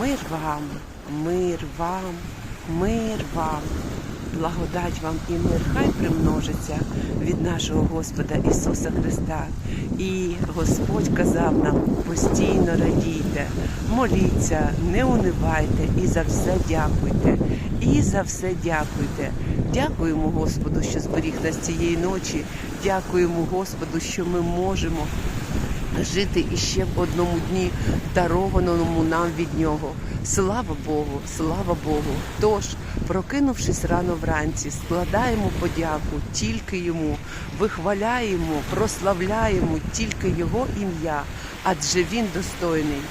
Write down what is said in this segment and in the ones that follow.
Мир вам, мир вам, мир вам. Благодать вам і мир хай примножиться від нашого Господа Ісуса Христа. І Господь казав нам постійно радійте, моліться, не унивайте і за все дякуйте. І за все дякуйте. Дякуємо Господу, що зберіг нас цієї ночі. Дякуємо Господу, що ми можемо жити іще в одному дні, дарованому нам від нього. Слава Богу, слава Богу. Тож, прокинувшись рано вранці, складаємо подяку тільки йому, вихваляємо, прославляємо тільки Його ім'я, адже він достойний,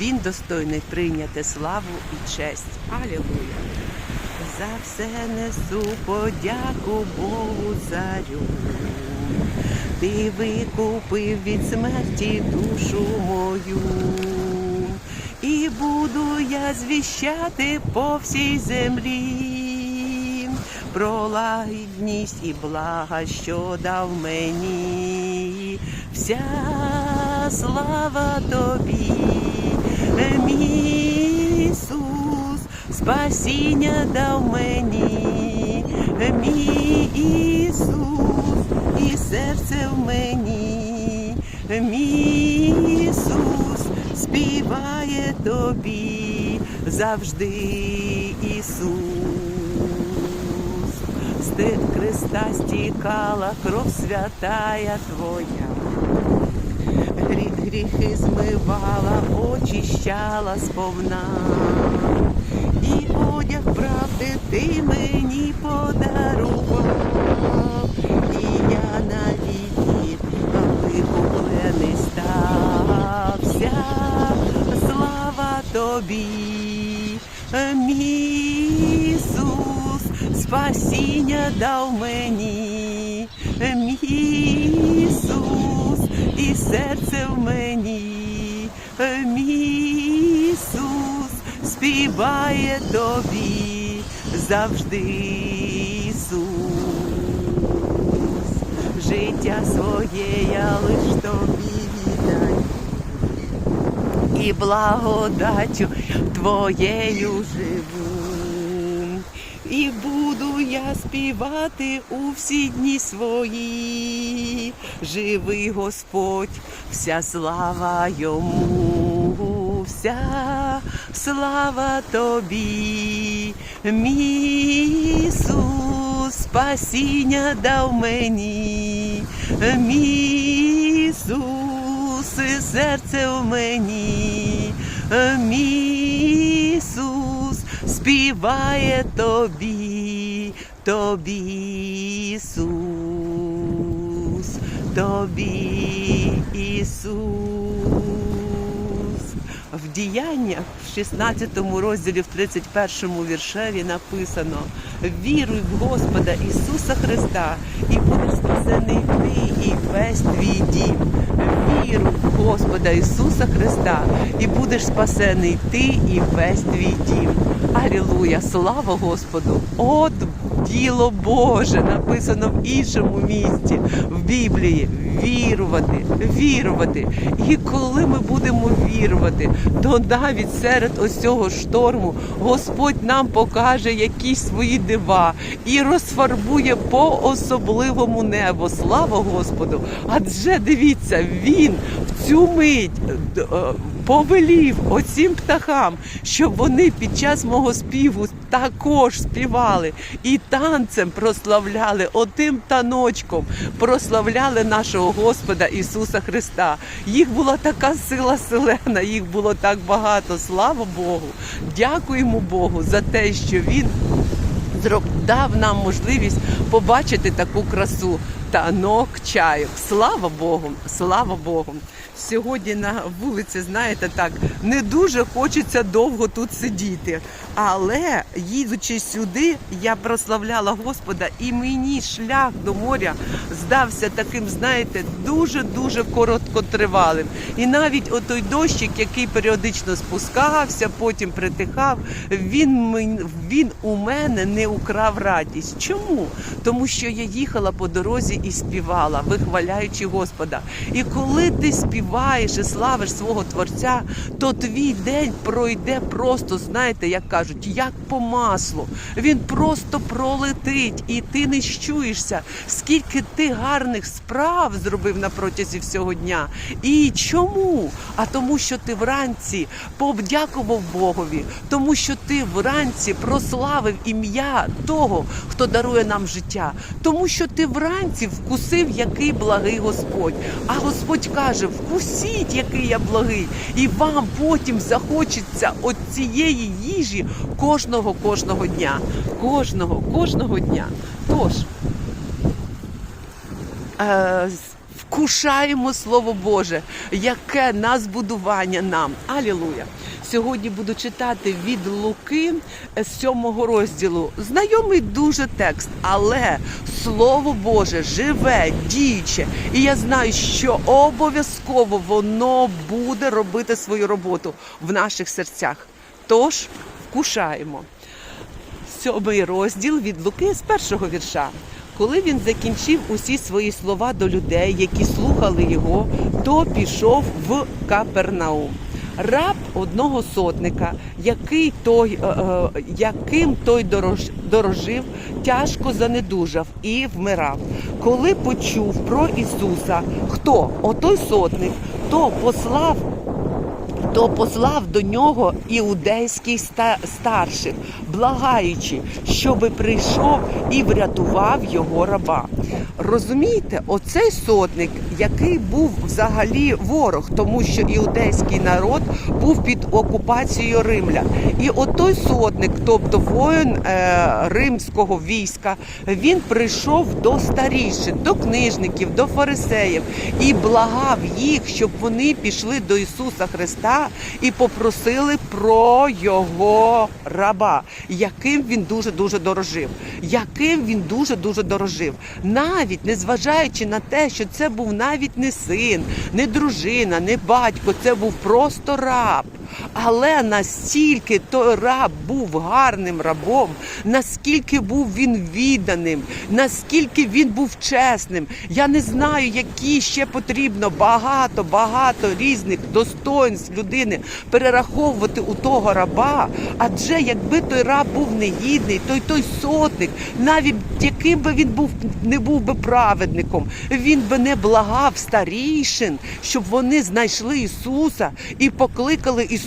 він достойний прийняти славу і честь. Алілуя! За все несу подяку Богу царю. Ти викупив від смерті душу мою, і буду я звіщати по всій землі. Про лагідність і блага, що дав мені, вся слава тобі, Ісус, спасіння дав мені, мій Ісус, і серце в мені, мій Ісус, співає тобі завжди Ісус. З тих Христа стікала кров святая Твоя. Грі- Гріхи змивала, очищала сповна. І одяг правди ти мені подарував, тобі, Ісус, спасіння дав мені, Ісус, і серце в мені, Ісус, співає тобі завжди Ісус. Життя своє я лиш тобі і благодаттю твоєю живу. І буду я співати у всі дні свої. Живий Господь, вся слава йому, вся слава тобі, мій Ісус, спасіння дав мені, мій Ісус, і серце в мені, мій Ісус, співає тобі, тобі Ісус, тобі Ісус. В діяннях в 16 розділі, в 31 віршеві написано: Віруй в Господа Ісуса Христа, і будеш спасений ти і весь твій дім. Віруй в Господа Ісуса Христа, і будеш спасений ти і весь твій дім. Алілуя! Слава Господу! От діло Боже написано в іншому місці в Біблії. Вірувати, вірувати. І коли ми будемо вірувати, то навіть серед ось цього шторму Господь нам покаже якісь свої дива і розфарбує по особливому небо. Слава Господу! Адже дивіться, він в цю мить е, повелів оцім птахам, щоб вони під час мого співу також співали і танцем прославляли отим таночком, прославляли нашого Господа Ісуса Христа. Їх була така сила селена, їх було так багато. Слава Богу! Дякуємо Богу за те, що Він дав нам можливість побачити таку красу. Танок чайок. Слава Богу, слава Богу. Сьогодні на вулиці, знаєте, так не дуже хочеться довго тут сидіти. Але їдучи сюди, я прославляла Господа, і мені шлях до моря здався таким, знаєте, дуже-дуже короткотривалим. І навіть отой дощик, який періодично спускався, потім притихав, він, він у мене не украв радість. Чому? Тому що я їхала по дорозі і співала, вихваляючи Господа. І коли ти співаєш і славиш свого Творця, то твій день пройде просто, знаєте, як кажуть, як по маслу. Він просто пролетить, і ти не щуєшся, скільки ти гарних справ зробив на протязі всього дня. І чому? А тому, що ти вранці подякував Богові, тому що ти вранці прославив ім'я того, хто дарує нам життя, тому що ти вранці вкусив, який благий Господь. А Господь каже: вкусіть, який я благий, і вам потім захочеться от цієї їжі кожного кожного дня. Кожного, кожного дня. Тож е, вкушаємо Слово Боже, яке нас будування нам. Алілуя! Сьогодні буду читати від Луки е, з сьомого розділу. Знайомий дуже текст, але Слово Боже живе, діюче. І я знаю, що обов'язково воно буде робити свою роботу в наших серцях. Тож вкушаємо. Сьомий розділ від Луки з першого вірша. Коли він закінчив усі свої слова до людей, які слухали його, то пішов в Капернаум. Раб одного сотника, який той, е, е, яким той дорож, дорожив, тяжко занедужав і вмирав. Коли почув про Ісуса, хто отой сотник, то послав то послав до нього іудейський старших, благаючи, щоби прийшов і врятував його раба. Розумієте, оцей сотник, який був взагалі ворог, тому що іудейський народ був під окупацією римлян. І отой сотник, тобто воїн е, римського війська, він прийшов до старішин, до книжників, до фарисеїв і благав їх, щоб вони пішли до Ісуса Христа і попросили про його раба, яким він дуже дуже дорожив, яким він дуже дуже дорожив, навіть незважаючи на те, що це був навіть не син, не дружина, не батько, це був просто раб. Але настільки той раб був гарним рабом, наскільки був він відданим, наскільки він був чесним. Я не знаю, які ще потрібно багато, багато різних достоинств людини перераховувати у того раба. Адже якби той раб був негідний, то й той сотник, навіть яким би він був не був би праведником, він би не благав старішин, щоб вони знайшли Ісуса і покликали Ісуса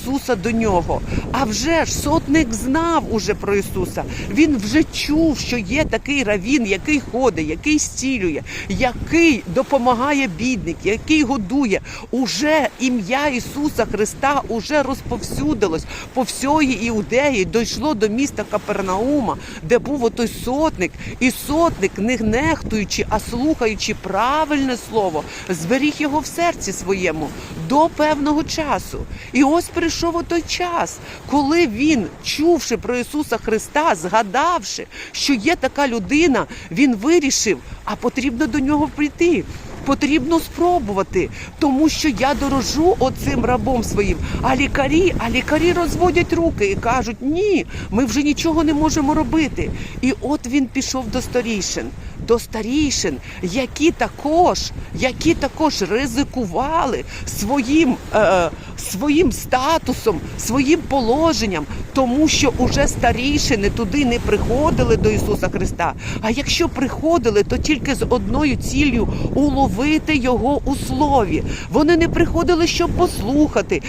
до нього. А вже ж сотник знав уже про Ісуса. Він вже чув, що є такий равін, який ходить, який зцілює, який допомагає бідник, який годує. Уже ім'я Ісуса Христа уже розповсюдилось по всій Іудеї, дійшло до міста Капернаума, де був отой сотник, і сотник, не нехтуючи, а слухаючи правильне слово, зберіг його в серці своєму до певного часу. І ось прийшов той час, коли він, чувши про Ісуса Христа, згадавши, що є така людина, він вирішив, а потрібно до нього прийти. Потрібно спробувати, тому що я дорожу оцим рабом своїм. А лікарі, а лікарі розводять руки і кажуть: ні, ми вже нічого не можемо робити. І от він пішов до старішин, до старішин, які також, які також ризикували своїм, е, своїм статусом, своїм положенням, тому що уже старішини туди не приходили до Ісуса Христа. А якщо приходили, то тільки з одною ціллю уловити його у слові. Вони не приходили, щоб послухати,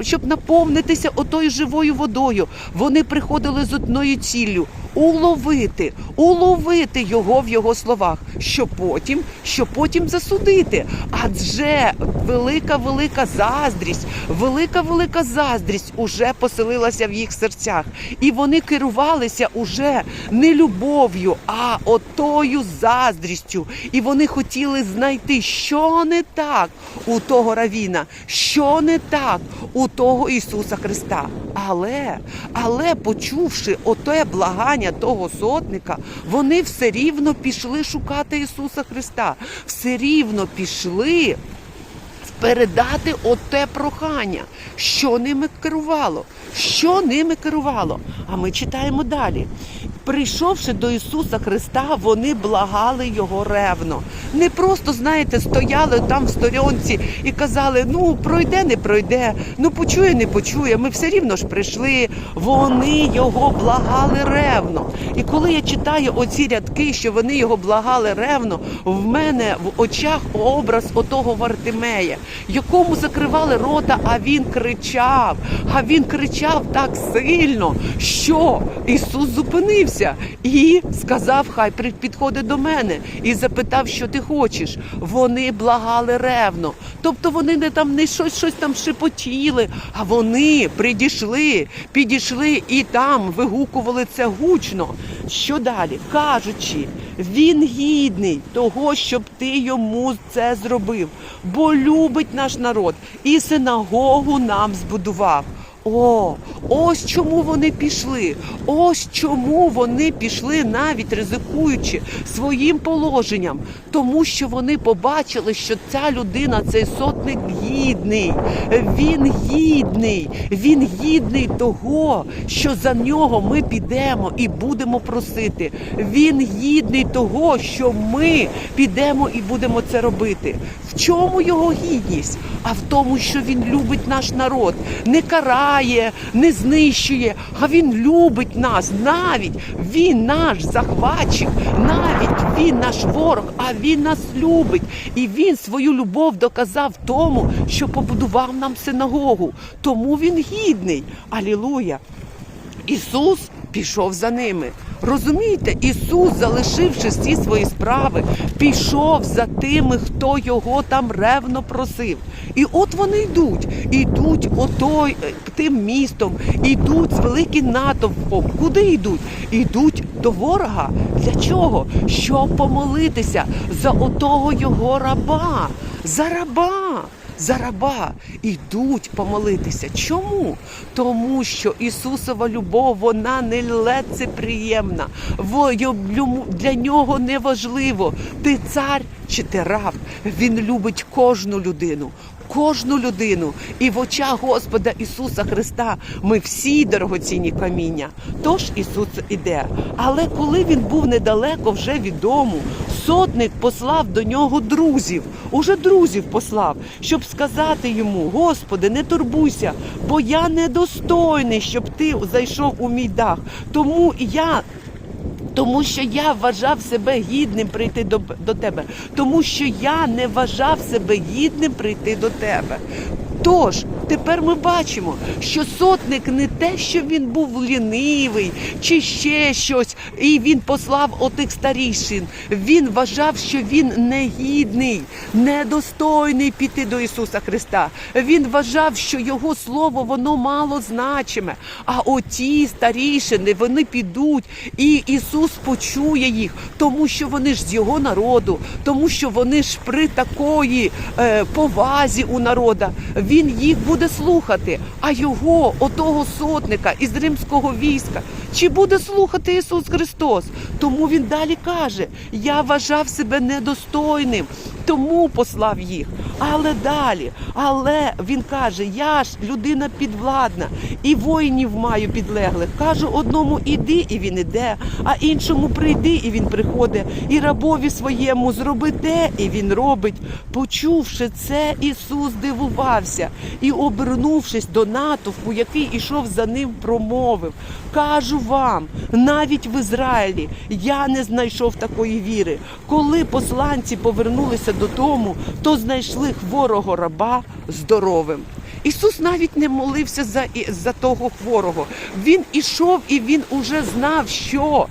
щоб наповнитися отою живою водою. Вони приходили з одною ціллю уловити, уловити його в його словах, що потім, що потім засудити. Адже велика, велика заздрість, велика, велика заздрість уже поселилася в їх серцях. І вони керувалися уже не любов'ю, а отою заздрістю. І вони хотіли знайти, що не так у того равіна, що не так у того Ісуса Христа. Але, але почувши оте благання того сотника, вони все рівно пішли шукати Ісуса Христа, все рівно пішли передати оте прохання, що ними керувало, що ними керувало. А ми читаємо далі. Прийшовши до Ісуса Христа, вони благали Його ревно. Не просто, знаєте, стояли там в сторонці і казали: ну пройде, не пройде, ну почує, не почує. Ми все рівно ж прийшли. Вони його благали ревно. І коли я читаю оці рядки, що вони його благали ревно, в мене в очах образ отого Вартимея, якому закривали рота, а він кричав. А він кричав так сильно, що Ісус зупинився і сказав: Хай підходить до мене і запитав, що ти хочеш. Вони благали ревно. Тобто вони не там не щось, щось там шепотіли, а вони придійшли, підійшли і там вигукували це гучно. Що далі? Кажучи, він гідний того, щоб ти йому це зробив, бо любить наш народ і синагогу нам збудував. О, ось чому вони пішли. Ось чому вони пішли, навіть ризикуючи своїм положенням, тому що вони побачили, що ця людина, цей сотник гідний. Він гідний, він гідний того, що за нього ми підемо і будемо просити. Він гідний того, що ми підемо і будемо це робити. В чому його гідність? А в тому, що він любить наш народ, не карає, не знищує, а він любить нас. Навіть він наш захватчик, навіть він наш ворог, а він нас любить. І він свою любов доказав тому, що побудував нам синагогу. Тому він гідний. Алілуя. Ісус пішов за ними. Розумієте, Ісус, залишивши всі свої справи, пішов за тими, хто його там ревно просив. І от вони йдуть, йдуть отой е, тим містом, йдуть з великим натовпом. Куди йдуть? Йдуть до ворога. Для чого? Щоб помолитися за отого його раба, за раба за раба йдуть помолитися. Чому? Тому що Ісусова любов, вона не приємна. Для нього не важливо, ти цар чи ти раб. Він любить кожну людину. Кожну людину і в очах Господа Ісуса Христа ми всі дорогоцінні каміння. Тож Ісус іде. Але коли він був недалеко вже від дому, сотник послав до нього друзів, уже друзів послав, щоб сказати йому: Господи, не турбуйся, бо я недостойний, щоб ти зайшов у мій дах. Тому я. Тому що я вважав себе гідним прийти до, до тебе, тому що я не вважав себе гідним прийти до тебе. Тож тепер ми бачимо, що сотник не те, що він був лінивий чи ще щось, і він послав отих старішин. Він вважав, що він негідний, недостойний піти до Ісуса Христа. Він вважав, що його слово воно мало значиме. А оті старішини вони підуть, і Ісус почує їх, тому що вони ж з його народу, тому що вони ж при такої е, повазі у народа. Він їх буде слухати, а його, отого сотника із римського війська, чи буде слухати Ісус Христос? Тому він далі каже: Я вважав себе недостойним, тому послав їх. Але далі, але він каже: Я ж людина підвладна, і воїнів маю підлеглих. Кажу одному іди, і він іде, а іншому прийди, і він приходить, і рабові своєму зроби те, і він робить. Почувши це, Ісус дивувався і, обернувшись до натовпу, який ішов за ним, промовив: Кажу вам, навіть в Ізраїлі я не знайшов такої віри. Коли посланці повернулися додому, то знайшли хворого раба здоровим. Ісус навіть не молився за, за того хворого. Він ішов і він уже знав, що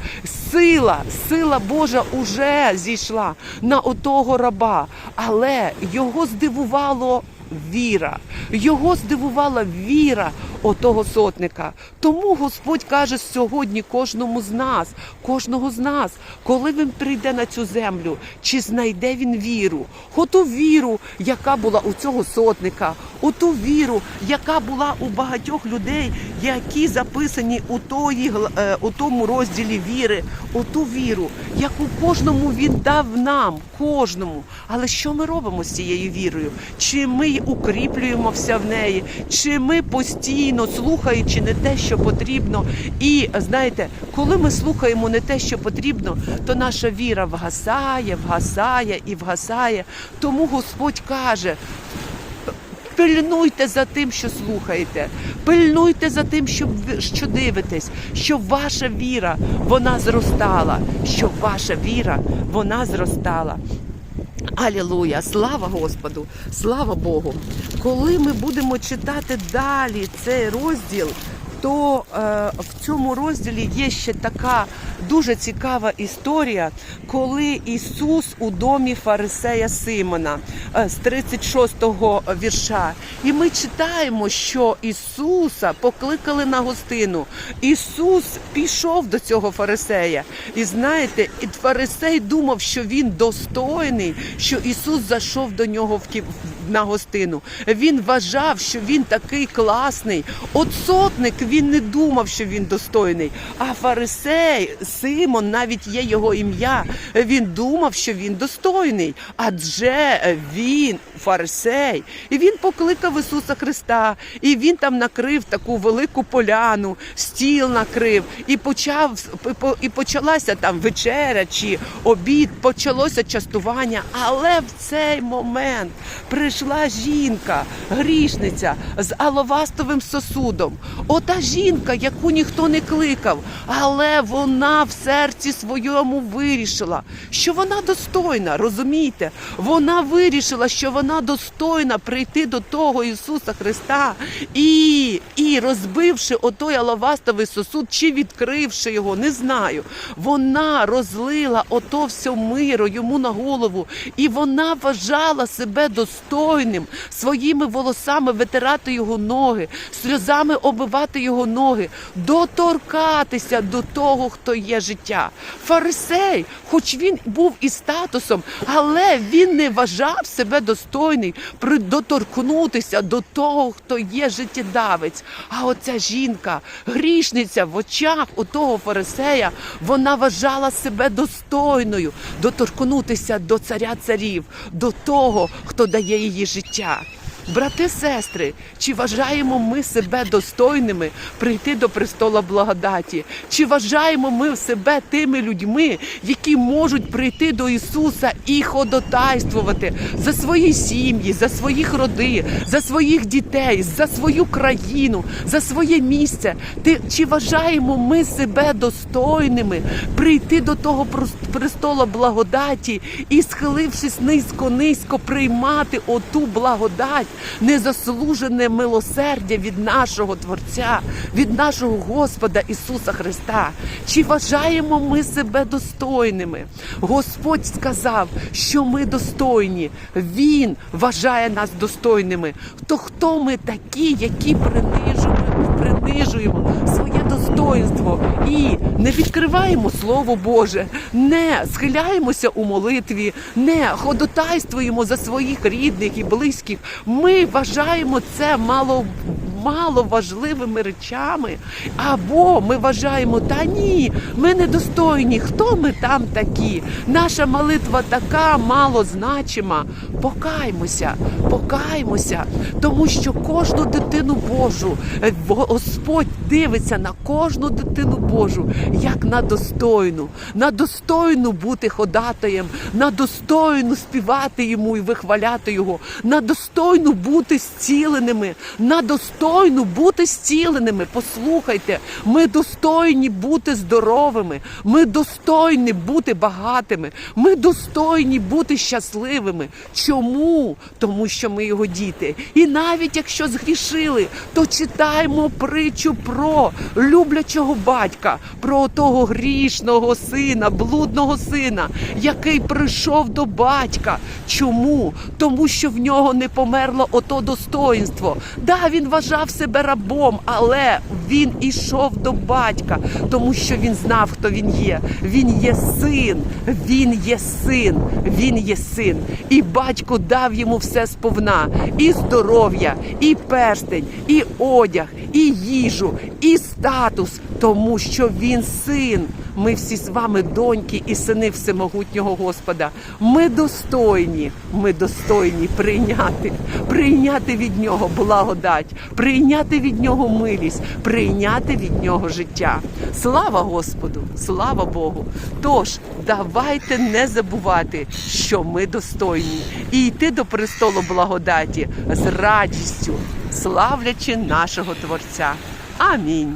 сила, сила Божа уже зійшла на отого раба. Але його здивувало віра. Його здивувала віра отого сотника. Тому Господь каже сьогодні кожному з нас, кожного з нас, коли він прийде на цю землю, чи знайде він віру, оту віру, яка була у цього сотника, оту віру, яка була у багатьох людей, які записані у, тої, е, у тому розділі віри, оту віру, яку кожному він дав нам, кожному. Але що ми робимо з цією вірою? Чи ми укріплюємося в неї, чи ми постійно постійно слухаючи не те, що потрібно. І знаєте, коли ми слухаємо не те, що потрібно, то наша віра вгасає, вгасає і вгасає. Тому Господь каже. Пильнуйте за тим, що слухаєте, пильнуйте за тим, що, що дивитесь, щоб ваша віра вона зростала, щоб ваша віра вона зростала. Алілуя! Слава Господу! Слава Богу! Коли ми будемо читати далі цей розділ, то е, в цьому розділі є ще така дуже цікава історія, коли Ісус у домі фарисея Симона е, з 36-го вірша. І ми читаємо, що Ісуса покликали на гостину. Ісус пішов до цього фарисея. І знаєте, фарисей думав, що він достойний, що Ісус зайшов до нього в кі- на гостину. Він вважав, що він такий класний. От сотник він не думав, що він достойний. А фарисей, Симон, навіть є його ім'я. Він думав, що він достойний. Адже він фарисей. І він покликав Ісуса Христа, і він там накрив таку велику поляну, стіл накрив, і почав і почалася там вечеря чи обід, почалося частування. Але в цей момент прийшла жінка, грішниця з аловастовим сосудом. Ота жінка, яку ніхто не кликав, але вона в серці своєму вирішила, що вона достойна, розумієте? Вона вирішила, що вона достойна прийти до того Ісуса Христа і, і розбивши отой алавастовий сосуд, чи відкривши його, не знаю. Вона розлила ото все миро йому на голову, і вона вважала себе достойним своїми волосами витирати його ноги, сльозами оббивати його ноги, доторкатися до того, хто є життя. Фарисей, хоч він був і статусом, але він не вважав себе достойний доторкнутися до того, хто є життєдавець. А оця жінка, грішниця в очах у того фарисея, вона вважала себе достойною доторкнутися до царя царів, до того, хто дає її життя. Брати, сестри, чи вважаємо ми себе достойними прийти до престола благодаті? Чи вважаємо ми себе тими людьми, які можуть прийти до Ісуса і ходотайствувати за свої сім'ї, за своїх роди, за своїх дітей, за свою країну, за своє місце? Ти чи вважаємо ми себе достойними прийти до того престола благодаті і, схилившись низько-низько, приймати оту благодать, незаслужене милосердя від нашого Творця, від нашого Господа Ісуса Христа? Чи вважаємо ми себе достойними? Господь сказав, що ми достойні. Він вважає нас достойними. То хто ми такі, які принижуємо, принижуємо своє достоинство і не відкриваємо Слово Боже, не схиляємося у молитві, не ходотайствуємо за своїх рідних і близьких. Ми вважаємо це мало. Мало важливими речами, або ми вважаємо, та ні, ми недостойні. Хто ми там такі? Наша молитва така малозначима. Покаймося, покаймося, тому що кожну дитину Божу е, Господь дивиться на кожну дитину Божу як на достойну, на достойну бути ходатаєм, на достойну співати йому і вихваляти його, на достойну бути зціленими, на достойну бути зціленими. Послухайте, ми достойні бути здоровими, ми достойні бути багатими, ми достойні бути щасливими. Чому? Тому що ми його діти. І навіть якщо згрішили, то читаємо притчу про люблячого батька, про того грішного сина, блудного сина, який прийшов до батька. Чому? Тому що в нього не померло ото достоїнство. Да, він вважав себе рабом, але він ішов до батька, тому що він знав, хто він є. Він є син, він є син, він є син. І батько дав йому все сповна: і здоров'я, і перстень, і одяг, і їжу, і статус, тому що він син. Ми всі з вами доньки і сини всемогутнього Господа. Ми достойні, ми достойні прийняти, прийняти від нього благодать, прийняти від нього милість, прийняти від нього життя. Слава Господу, слава Богу. Тож давайте не забувати, що ми достойні, і йти до престолу благодаті з радістю, славлячи нашого Творця. Амінь.